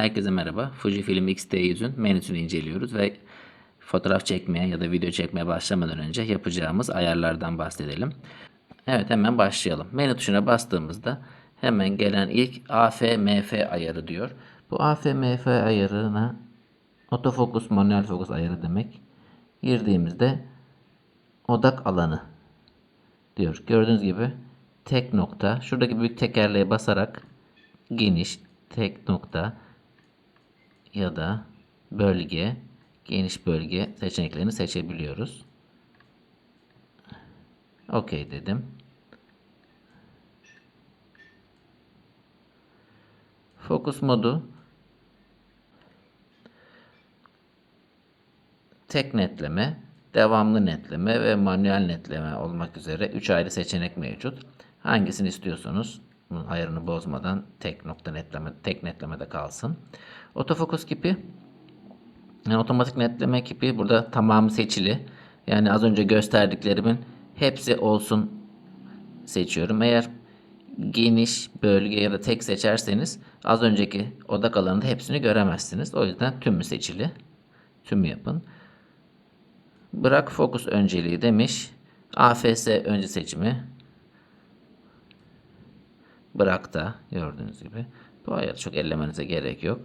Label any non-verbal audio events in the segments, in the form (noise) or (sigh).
Herkese merhaba. Fujifilm X-T100'ün menüsünü inceliyoruz ve fotoğraf çekmeye ya da video çekmeye başlamadan önce yapacağımız ayarlardan bahsedelim. Evet hemen başlayalım. Menü tuşuna bastığımızda hemen gelen ilk AF-MF ayarı diyor. Bu AF-MF ayarına otofokus, manuel fokus ayarı demek. Girdiğimizde odak alanı diyor. Gördüğünüz gibi tek nokta. Şuradaki büyük tekerleğe basarak geniş tek nokta ya da bölge, geniş bölge seçeneklerini seçebiliyoruz. OK dedim. Fokus modu tek netleme, devamlı netleme ve manuel netleme olmak üzere 3 ayrı seçenek mevcut. Hangisini istiyorsanız bunun ayarını bozmadan tek nokta netleme, tek netlemede kalsın. Otofokus kipi yani otomatik netleme kipi burada tamamı seçili. Yani az önce gösterdiklerimin hepsi olsun seçiyorum. Eğer geniş bölge ya da tek seçerseniz az önceki odak alanında hepsini göremezsiniz. O yüzden tümü seçili. Tümü yapın. Bırak fokus önceliği demiş. AFS önce seçimi. Bırak da gördüğünüz gibi. Bu ayarı çok ellemenize gerek yok.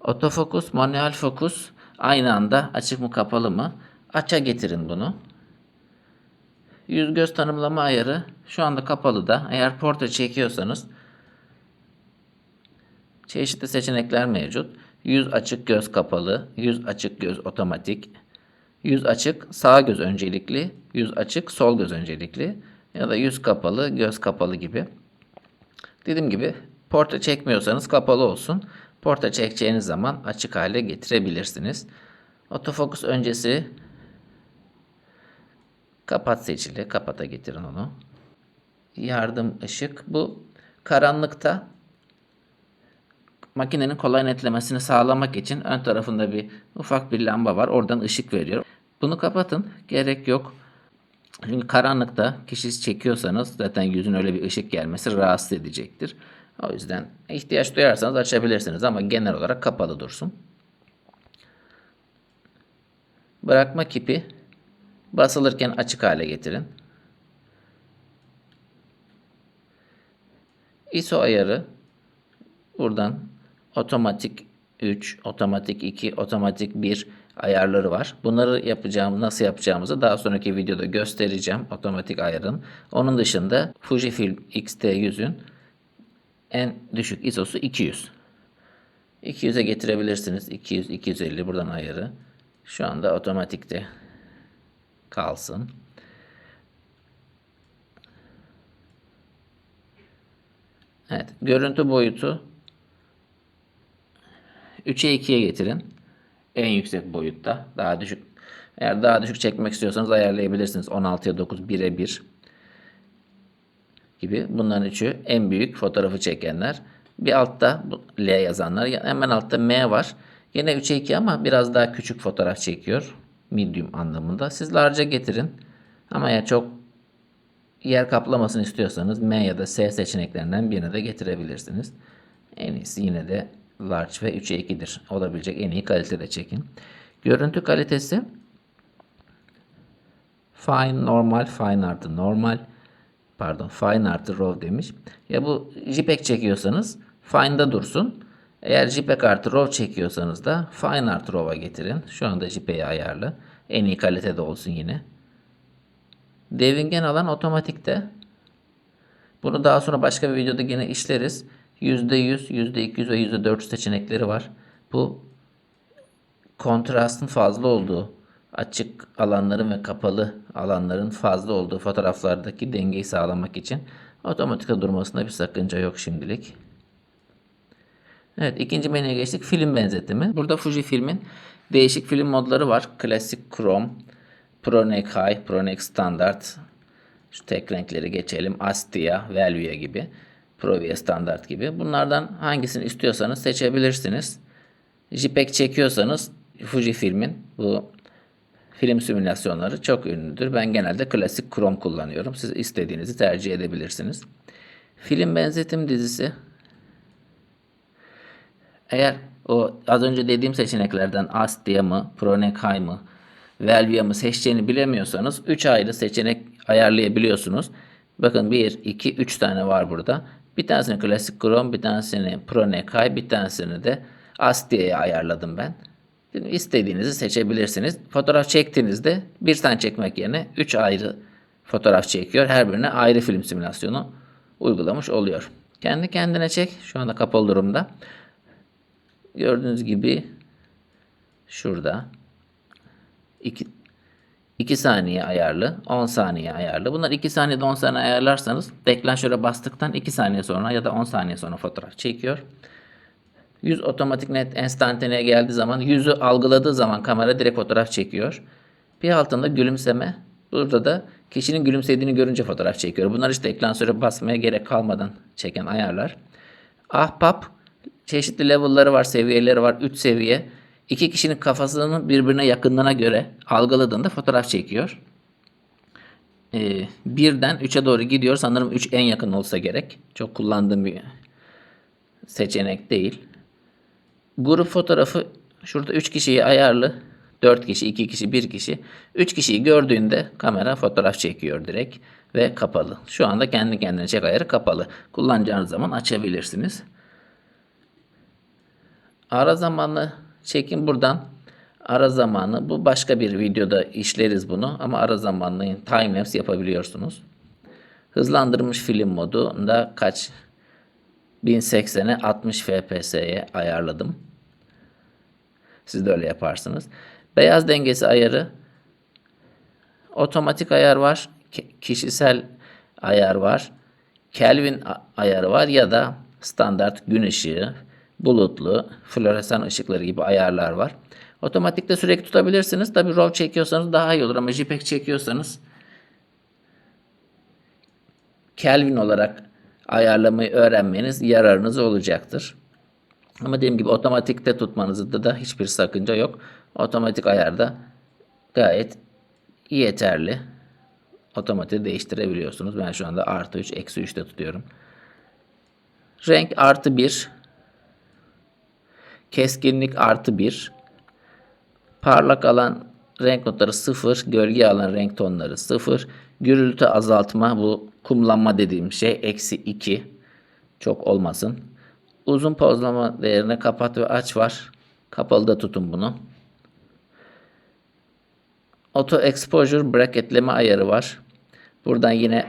Otofokus, manuel fokus aynı anda açık mı kapalı mı? Aça getirin bunu. Yüz göz tanımlama ayarı şu anda kapalı da eğer portre çekiyorsanız çeşitli seçenekler mevcut. Yüz açık göz kapalı, yüz açık göz otomatik, yüz açık sağ göz öncelikli, yüz açık sol göz öncelikli ya da yüz kapalı göz kapalı gibi. Dediğim gibi portre çekmiyorsanız kapalı olsun. Portre çekeceğiniz zaman açık hale getirebilirsiniz. Otofokus öncesi kapat seçili. Kapata getirin onu. Yardım ışık. Bu karanlıkta makinenin kolay netlemesini sağlamak için ön tarafında bir ufak bir lamba var. Oradan ışık veriyor. Bunu kapatın. Gerek yok. Çünkü karanlıkta kişi çekiyorsanız zaten yüzün öyle bir ışık gelmesi rahatsız edecektir. O yüzden ihtiyaç duyarsanız açabilirsiniz ama genel olarak kapalı dursun. Bırakma kipi basılırken açık hale getirin. ISO ayarı buradan otomatik 3, otomatik 2, otomatik 1 ayarları var. Bunları yapacağım, nasıl yapacağımızı daha sonraki videoda göstereceğim otomatik ayarın. Onun dışında Fujifilm X-T100'ün en düşük ISO'su 200. 200'e getirebilirsiniz. 200, 250 buradan ayarı. Şu anda otomatikte kalsın. Evet, görüntü boyutu 3'e 2'ye getirin. En yüksek boyutta. Daha düşük. Eğer daha düşük çekmek istiyorsanız ayarlayabilirsiniz. 16'ya 9, 1'e 1 gibi. Bunların üçü en büyük fotoğrafı çekenler. Bir altta L yazanlar. Hemen altta M var. Yine 3'e 2 ama biraz daha küçük fotoğraf çekiyor. Medium anlamında. Siz large'a getirin. Ama ya çok yer kaplamasını istiyorsanız M ya da S seçeneklerinden birine de getirebilirsiniz. En iyisi yine de large ve 3'e 2'dir. Olabilecek en iyi kalitede çekin. Görüntü kalitesi fine normal, fine artı normal pardon fine artı raw demiş. Ya bu JPEG çekiyorsanız fine'da dursun. Eğer JPEG artı RAW çekiyorsanız da Fine artı RAW'a getirin. Şu anda JPEG'i ayarlı. En iyi kalitede olsun yine. Devingen alan otomatikte. Bunu daha sonra başka bir videoda yine işleriz. %100, %200 ve %400 seçenekleri var. Bu kontrastın fazla olduğu, açık alanların ve kapalı alanların fazla olduğu fotoğraflardaki dengeyi sağlamak için otomatikte durmasında bir sakınca yok şimdilik. Evet ikinci menüye geçtik. Film benzetimi. Burada Fujifilm'in değişik film modları var. Klasik Chrome, ProNeg High, ProNeg Standard. Şu tek renkleri geçelim. Astia, Velvia gibi. Provia Standard gibi. Bunlardan hangisini istiyorsanız seçebilirsiniz. JPEG çekiyorsanız Fujifilm'in bu film simülasyonları çok ünlüdür. Ben genelde klasik Chrome kullanıyorum. Siz istediğinizi tercih edebilirsiniz. Film benzetim dizisi eğer o az önce dediğim seçeneklerden Astia mı, Pronekay mı, Velvia mı seçeceğini bilemiyorsanız 3 ayrı seçenek ayarlayabiliyorsunuz. Bakın 1, 2, 3 tane var burada. Bir tanesini klasik Chrome, bir tanesini Pronekay, bir tanesini de Astia'ya ayarladım ben. Şimdi istediğinizi seçebilirsiniz. Fotoğraf çektiğinizde bir tane çekmek yerine 3 ayrı fotoğraf çekiyor. Her birine ayrı film simülasyonu uygulamış oluyor. Kendi kendine çek. Şu anda kapalı durumda. Gördüğünüz gibi şurada 2 2 saniye ayarlı, 10 saniye ayarlı. Bunlar 2 saniyede 10 saniye ayarlarsanız deklanşöre bastıktan 2 saniye sonra ya da 10 saniye sonra fotoğraf çekiyor. Yüz otomatik net enstantaneye geldiği zaman yüzü algıladığı zaman kamera direkt fotoğraf çekiyor. Bir altında gülümseme. Burada da kişinin gülümsediğini görünce fotoğraf çekiyor. Bunlar işte eklansöre basmaya gerek kalmadan çeken ayarlar. Ahbap çeşitli level'ları var, seviyeleri var. 3 seviye. İki kişinin kafasının birbirine yakınlığına göre algıladığında fotoğraf çekiyor. Ee, birden 3'e doğru gidiyor. Sanırım 3 en yakın olsa gerek. Çok kullandığım bir seçenek değil. Grup fotoğrafı şurada 3 kişiyi ayarlı. 4 kişi, 2 kişi, 1 kişi. 3 kişiyi gördüğünde kamera fotoğraf çekiyor direkt ve kapalı. Şu anda kendi kendine çek ayarı kapalı. Kullanacağınız zaman açabilirsiniz. Ara zamanlı çekim buradan. Ara zamanı bu başka bir videoda işleriz bunu ama ara zamanlı timelapse yapabiliyorsunuz. Hızlandırılmış film modu da kaç 1080'e 60 fps'ye ayarladım. Siz de öyle yaparsınız. Beyaz dengesi ayarı otomatik ayar var. ki- Kişisel ayar var. Kelvin ayarı var ya da standart gün ışığı, bulutlu, floresan ışıkları gibi ayarlar var. Otomatikte sürekli tutabilirsiniz. Tabi RAW çekiyorsanız daha iyi olur ama JPEG çekiyorsanız Kelvin olarak ayarlamayı öğrenmeniz yararınız olacaktır. Ama dediğim gibi otomatikte tutmanızda da hiçbir sakınca yok. Otomatik ayarda gayet yeterli. Otomatik değiştirebiliyorsunuz. Ben şu anda artı 3, eksi 3'te tutuyorum. Renk artı 1. Keskinlik artı 1. Parlak alan renk notları 0. Gölge alan renk tonları 0. Gürültü azaltma bu kumlanma dediğim şey eksi 2. Çok olmasın. Uzun pozlama değerine kapat ve aç var. Kapalı da tutun bunu. Auto exposure bracketleme ayarı var. Buradan yine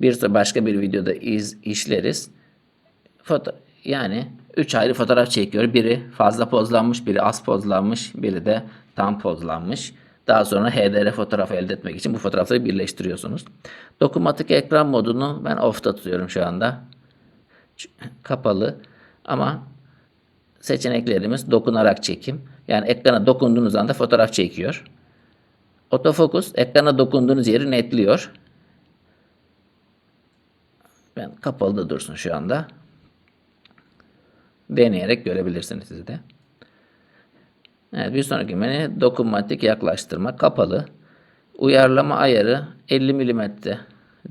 bir başka bir videoda iz, işleriz. Foto yani 3 ayrı fotoğraf çekiyor. Biri fazla pozlanmış, biri az pozlanmış, biri de tam pozlanmış. Daha sonra HDR fotoğraf elde etmek için bu fotoğrafları birleştiriyorsunuz. Dokunmatik ekran modunu ben off'ta tutuyorum şu anda. Kapalı ama seçeneklerimiz dokunarak çekim. Yani ekrana dokunduğunuz anda fotoğraf çekiyor. Otofokus ekrana dokunduğunuz yeri netliyor. Ben kapalı da dursun şu anda. Deneyerek görebilirsiniz siz de. Evet, bir sonraki menü dokunmatik yaklaştırma kapalı. Uyarlama ayarı 50 mm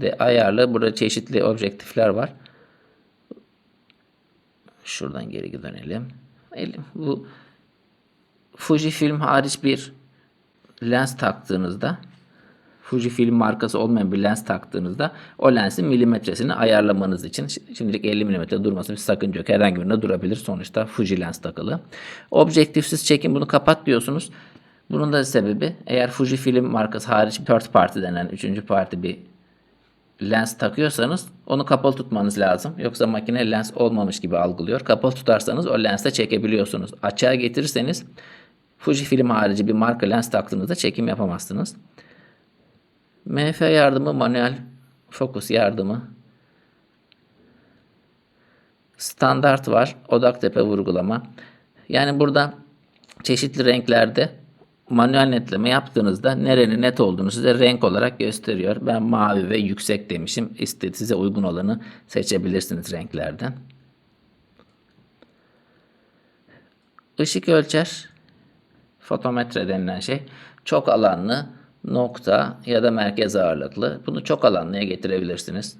de ayarlı. Burada çeşitli objektifler var. Şuradan geri dönelim. Elim bu Fujifilm hariç bir lens taktığınızda Fujifilm markası olmayan bir lens taktığınızda o lensin milimetresini ayarlamanız için şi- şimdilik 50 mm durması bir sakınca yok. Herhangi birine durabilir. Sonuçta Fuji lens takılı. Objektifsiz çekim bunu kapat diyorsunuz. Bunun da sebebi eğer Fujifilm markası hariç third party denen üçüncü parti bir lens takıyorsanız onu kapalı tutmanız lazım. Yoksa makine lens olmamış gibi algılıyor. Kapalı tutarsanız o lenste çekebiliyorsunuz. Açığa getirirseniz Fujifilm harici bir marka lens taktığınızda çekim yapamazsınız. MF yardımı, manuel fokus yardımı. Standart var. Odak tepe vurgulama. Yani burada çeşitli renklerde manuel netleme yaptığınızda nerenin net olduğunu size renk olarak gösteriyor. Ben mavi ve yüksek demişim. İşte size uygun olanı seçebilirsiniz renklerden. Işık ölçer fotometre denilen şey çok alanlı nokta ya da merkez ağırlıklı. Bunu çok alanlıya getirebilirsiniz.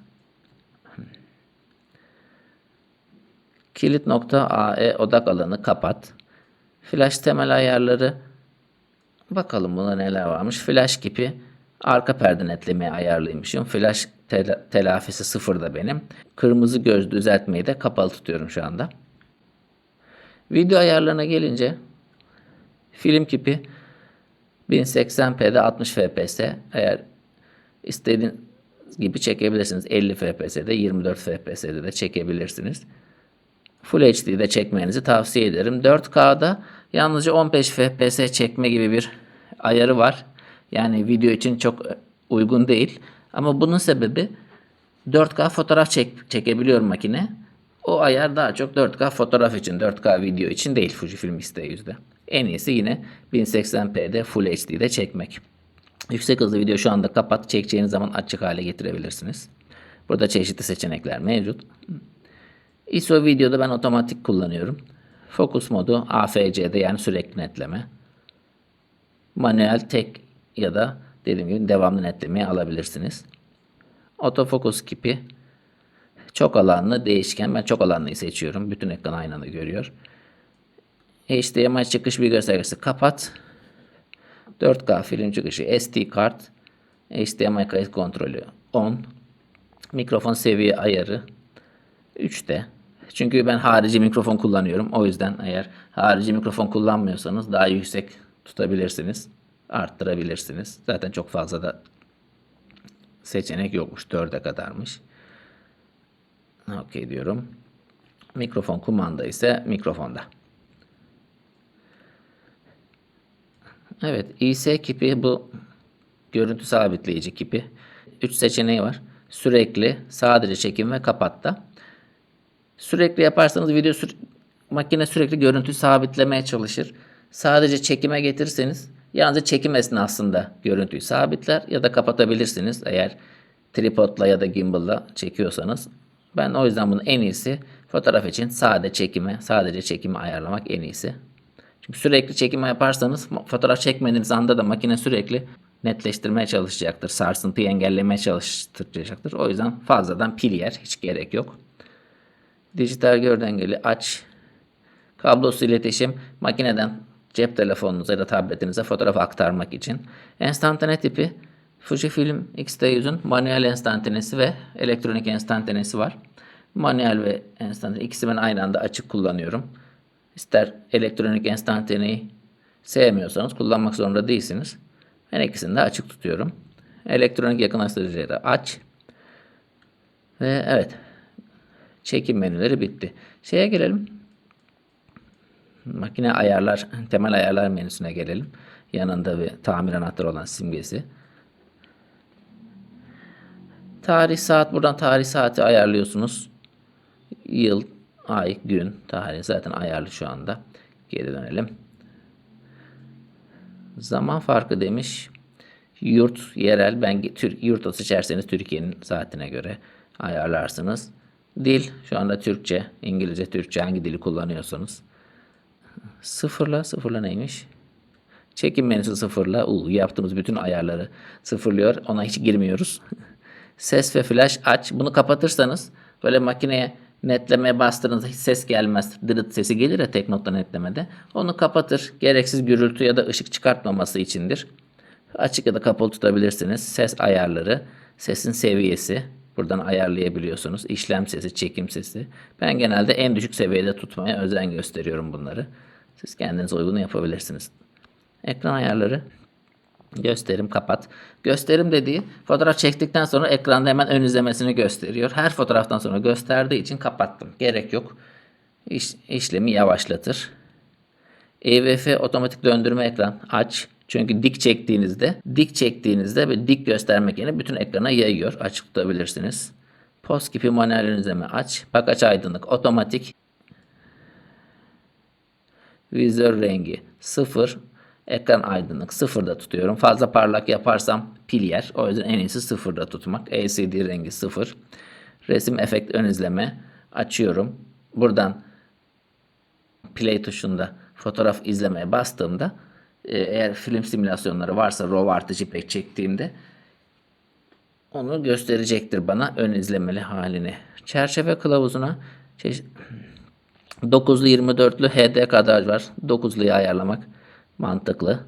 Kilit nokta AE odak alanı kapat. Flash temel ayarları bakalım buna neler varmış. Flash kipi arka perde netlemeyi ayarlıymışım. Flash tel- telafisi sıfırda benim. Kırmızı göz düzeltmeyi de kapalı tutuyorum şu anda. Video ayarlarına gelince film kipi 1080p'de 60 fps eğer istediğiniz gibi çekebilirsiniz. 50 fps'de 24 fps'de de çekebilirsiniz. Full HD'de çekmenizi tavsiye ederim. 4K'da yalnızca 15 FPS çekme gibi bir ayarı var. Yani video için çok uygun değil. Ama bunun sebebi 4K fotoğraf çek, çekebiliyor makine. O ayar daha çok 4K fotoğraf için, 4K video için değil Fujifilm X-T100'de. En iyisi yine 1080p'de Full HD'de çekmek. Yüksek hızlı video şu anda kapat, çekeceğiniz zaman açık hale getirebilirsiniz. Burada çeşitli seçenekler mevcut. ISO videoda ben otomatik kullanıyorum. Fokus modu AFC'de yani sürekli netleme. Manuel tek ya da dediğim gibi devamlı netlemeyi alabilirsiniz. Otofokus kipi çok alanlı değişken. Ben çok alanlıyı seçiyorum. Bütün ekran aynı anda görüyor. HDMI çıkış bir göstergesi kapat. 4K film çıkışı SD kart. HDMI kayıt kontrolü on. Mikrofon seviye ayarı 3'te. Çünkü ben harici mikrofon kullanıyorum. O yüzden eğer harici mikrofon kullanmıyorsanız daha yüksek tutabilirsiniz. Arttırabilirsiniz. Zaten çok fazla da seçenek yokmuş. 4'e kadarmış. Okey diyorum. Mikrofon kumanda ise mikrofonda. Evet, IS kipi bu görüntü sabitleyici kipi. 3 seçeneği var. Sürekli, sadece çekim ve kapatta. Sürekli yaparsanız video sür- makine sürekli görüntü sabitlemeye çalışır. Sadece çekime getirirseniz yalnızca çekim esnasında görüntüyü sabitler ya da kapatabilirsiniz eğer tripodla ya da gimbal'la çekiyorsanız. Ben o yüzden bunun en iyisi fotoğraf için sade çekime, sadece çekimi ayarlamak en iyisi. Çünkü sürekli çekime yaparsanız fotoğraf çekmediğiniz anda da makine sürekli netleştirmeye çalışacaktır. Sarsıntıyı engellemeye çalıştıracaktır. O yüzden fazladan pil yer. Hiç gerek yok. Dijital gör dengeli aç. Kablosuz iletişim makineden cep telefonunuza ya da tabletinize fotoğraf aktarmak için. Enstantane tipi Fujifilm X-T100'ün manuel enstantanesi ve elektronik enstantanesi var. Manuel ve enstantane ikisi ben aynı anda açık kullanıyorum. İster elektronik enstantaneyi sevmiyorsanız kullanmak zorunda değilsiniz. Ben ikisini de açık tutuyorum. Elektronik yakınlaştırıcıları aç. Ve evet çekim menüleri bitti. Şeye gelelim. Makine ayarlar, temel ayarlar menüsüne gelelim. Yanında bir tamir anahtarı olan simgesi. Tarih saat buradan tarih saati ayarlıyorsunuz. Yıl, ay, gün, tarih zaten ayarlı şu anda. Geri dönelim. Zaman farkı demiş. Yurt, yerel. Ben Türk yurtta seçerseniz Türkiye'nin saatine göre ayarlarsınız. Dil şu anda Türkçe, İngilizce, Türkçe hangi dili kullanıyorsanız. Sıfırla, sıfırla neymiş? Çekim menüsü sıfırla. Uu, yaptığımız bütün ayarları sıfırlıyor. Ona hiç girmiyoruz. (laughs) Ses ve flash aç. Bunu kapatırsanız böyle makineye netlemeye bastığınızda hiç ses gelmez. Dırıt sesi gelir ya tek nokta netlemede. Onu kapatır. Gereksiz gürültü ya da ışık çıkartmaması içindir. Açık ya da kapalı tutabilirsiniz. Ses ayarları, sesin seviyesi. Buradan ayarlayabiliyorsunuz. İşlem sesi, çekim sesi. Ben genelde en düşük seviyede tutmaya özen gösteriyorum bunları. Siz kendiniz uygun yapabilirsiniz. Ekran ayarları. Gösterim kapat. Gösterim dediği fotoğraf çektikten sonra ekranda hemen ön izlemesini gösteriyor. Her fotoğraftan sonra gösterdiği için kapattım. Gerek yok. İş, işlemi yavaşlatır. EVF otomatik döndürme ekran aç. Çünkü dik çektiğinizde, dik çektiğinizde ve dik göstermek yerine bütün ekrana yayıyor. Açık tutabilirsiniz. Post gibi manuel izleme aç. Bakaç aydınlık otomatik. Vizör rengi 0. Ekran aydınlık sıfırda tutuyorum. Fazla parlak yaparsam pil yer. O yüzden en iyisi sıfırda tutmak. LCD rengi sıfır. Resim efekt ön izleme açıyorum. Buradan play tuşunda fotoğraf izlemeye bastığımda e, eğer film simülasyonları varsa RAW artı JPEG çektiğimde onu gösterecektir bana ön izlemeli halini. Çerçeve kılavuzuna çeşit 9'lu 24'lü HD kadar var. 9'luyu ayarlamak mantıklı.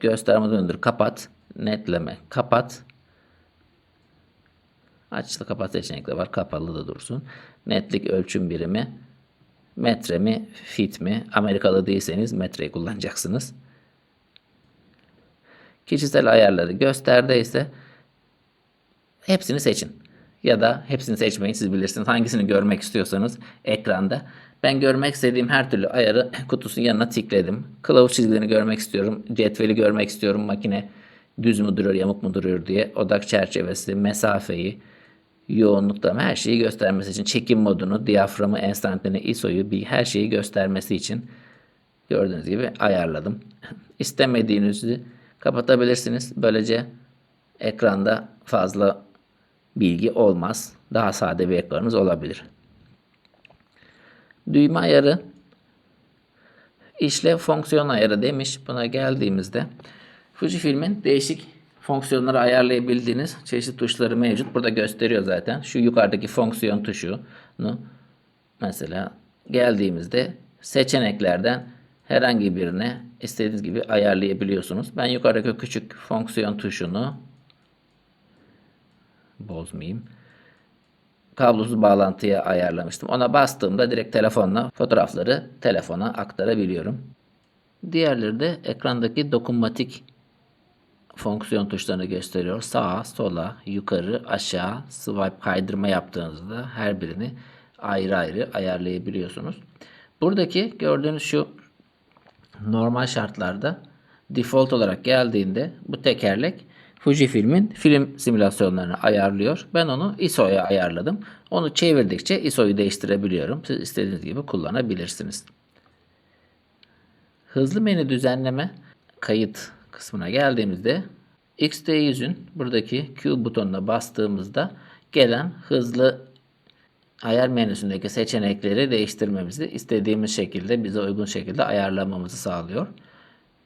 Gösterme döndür kapat. Netleme kapat. Açılı kapat seçenekleri var. Kapalı da dursun. Netlik ölçüm birimi metre mi, fit mi? Amerikalı değilseniz metreyi kullanacaksınız. Kişisel ayarları gösterde ise hepsini seçin. Ya da hepsini seçmeyin siz bilirsiniz. Hangisini görmek istiyorsanız ekranda. Ben görmek istediğim her türlü ayarı (clears throat) kutusunun yanına tikledim. Kılavuz çizgilerini görmek istiyorum. Cetveli görmek istiyorum. Makine düz mü duruyor, yamuk mu duruyor diye. Odak çerçevesi, mesafeyi, yoğunlukta her şeyi göstermesi için çekim modunu, diyaframı, enstantane, ISO'yu bir her şeyi göstermesi için gördüğünüz gibi ayarladım. (clears throat) İstemediğinizi kapatabilirsiniz. Böylece ekranda fazla bilgi olmaz. Daha sade bir ekranınız olabilir. Düğme ayarı işlev fonksiyon ayarı demiş. Buna geldiğimizde Fujifilm'in değişik fonksiyonları ayarlayabildiğiniz çeşitli tuşları mevcut. Burada gösteriyor zaten. Şu yukarıdaki fonksiyon tuşunu mesela geldiğimizde seçeneklerden herhangi birine istediğiniz gibi ayarlayabiliyorsunuz. Ben yukarıdaki küçük fonksiyon tuşunu bozmayayım. Kablosuz bağlantıya ayarlamıştım. Ona bastığımda direkt telefonla fotoğrafları telefona aktarabiliyorum. Diğerleri de ekrandaki dokunmatik fonksiyon tuşlarını gösteriyor. Sağa, sola, yukarı, aşağı swipe kaydırma yaptığınızda her birini ayrı ayrı ayarlayabiliyorsunuz. Buradaki gördüğünüz şu normal şartlarda default olarak geldiğinde bu tekerlek Fujifilm'in film simülasyonlarını ayarlıyor. Ben onu ISO'ya ayarladım. Onu çevirdikçe ISO'yu değiştirebiliyorum. Siz istediğiniz gibi kullanabilirsiniz. Hızlı menü düzenleme kayıt kısmına geldiğimizde XT100'ün buradaki Q butonuna bastığımızda gelen hızlı ayar menüsündeki seçenekleri değiştirmemizi istediğimiz şekilde bize uygun şekilde ayarlamamızı sağlıyor.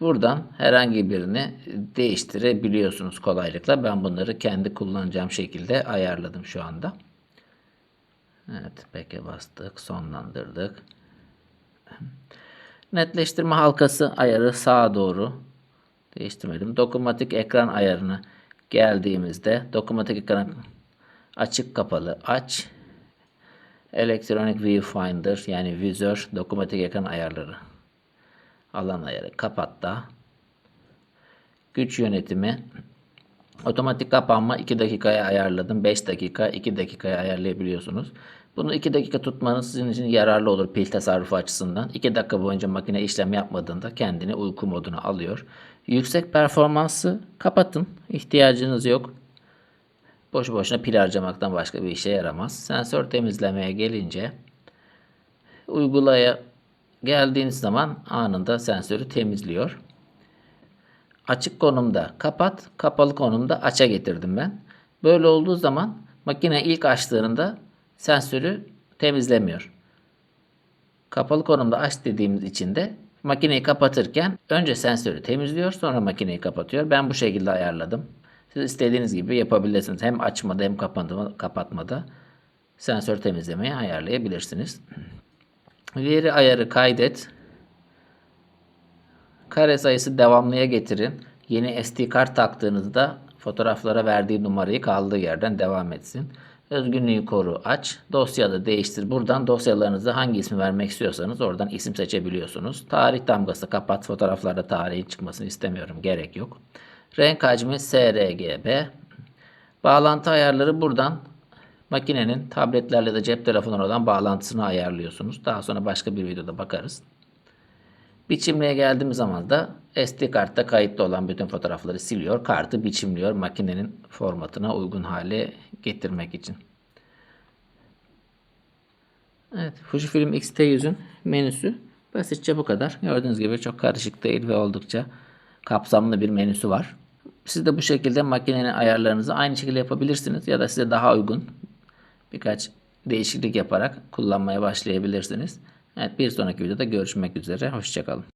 Buradan herhangi birini değiştirebiliyorsunuz kolaylıkla. Ben bunları kendi kullanacağım şekilde ayarladım şu anda. Evet, peke bastık, sonlandırdık. Netleştirme halkası ayarı sağa doğru değiştirmedim. Dokunmatik ekran ayarını geldiğimizde dokunmatik ekran açık kapalı aç. Electronic Viewfinder yani vizör dokunmatik ekran ayarları. Alan ayarı kapat. Güç yönetimi otomatik kapanma 2 dakikaya ayarladım. 5 dakika 2 dakikaya ayarlayabiliyorsunuz. Bunu 2 dakika tutmanız sizin için yararlı olur pil tasarrufu açısından. 2 dakika boyunca makine işlem yapmadığında kendini uyku moduna alıyor. Yüksek performansı kapatın. İhtiyacınız yok. Boş boşuna pil harcamaktan başka bir işe yaramaz. Sensör temizlemeye gelince uygulaya geldiğiniz zaman anında sensörü temizliyor. Açık konumda kapat, kapalı konumda aça getirdim ben. Böyle olduğu zaman makine ilk açtığında sensörü temizlemiyor. Kapalı konumda aç dediğimiz için de makineyi kapatırken önce sensörü temizliyor sonra makineyi kapatıyor. Ben bu şekilde ayarladım. Siz istediğiniz gibi yapabilirsiniz. Hem açmada hem kapatmada, sensör temizlemeyi ayarlayabilirsiniz. Veri ayarı kaydet. Kare sayısı devamlıya getirin. Yeni SD kart taktığınızda fotoğraflara verdiği numarayı kaldığı yerden devam etsin. Özgünlüğü koru aç. Dosyada değiştir. Buradan dosyalarınıza hangi ismi vermek istiyorsanız oradan isim seçebiliyorsunuz. Tarih damgası kapat. Fotoğraflarda tarihin çıkmasını istemiyorum. Gerek yok. Renk hacmi sRGB. Bağlantı ayarları buradan makinenin tabletlerle da cep telefonları olan bağlantısını ayarlıyorsunuz. Daha sonra başka bir videoda bakarız. Biçimliğe geldiğimiz zaman da SD kartta kayıtlı olan bütün fotoğrafları siliyor. Kartı biçimliyor makinenin formatına uygun hale getirmek için. Evet, Fujifilm X-T100'ün menüsü basitçe bu kadar. Gördüğünüz gibi çok karışık değil ve oldukça kapsamlı bir menüsü var. Siz de bu şekilde makinenin ayarlarınızı aynı şekilde yapabilirsiniz ya da size daha uygun birkaç değişiklik yaparak kullanmaya başlayabilirsiniz. Evet bir sonraki videoda görüşmek üzere. Hoşçakalın.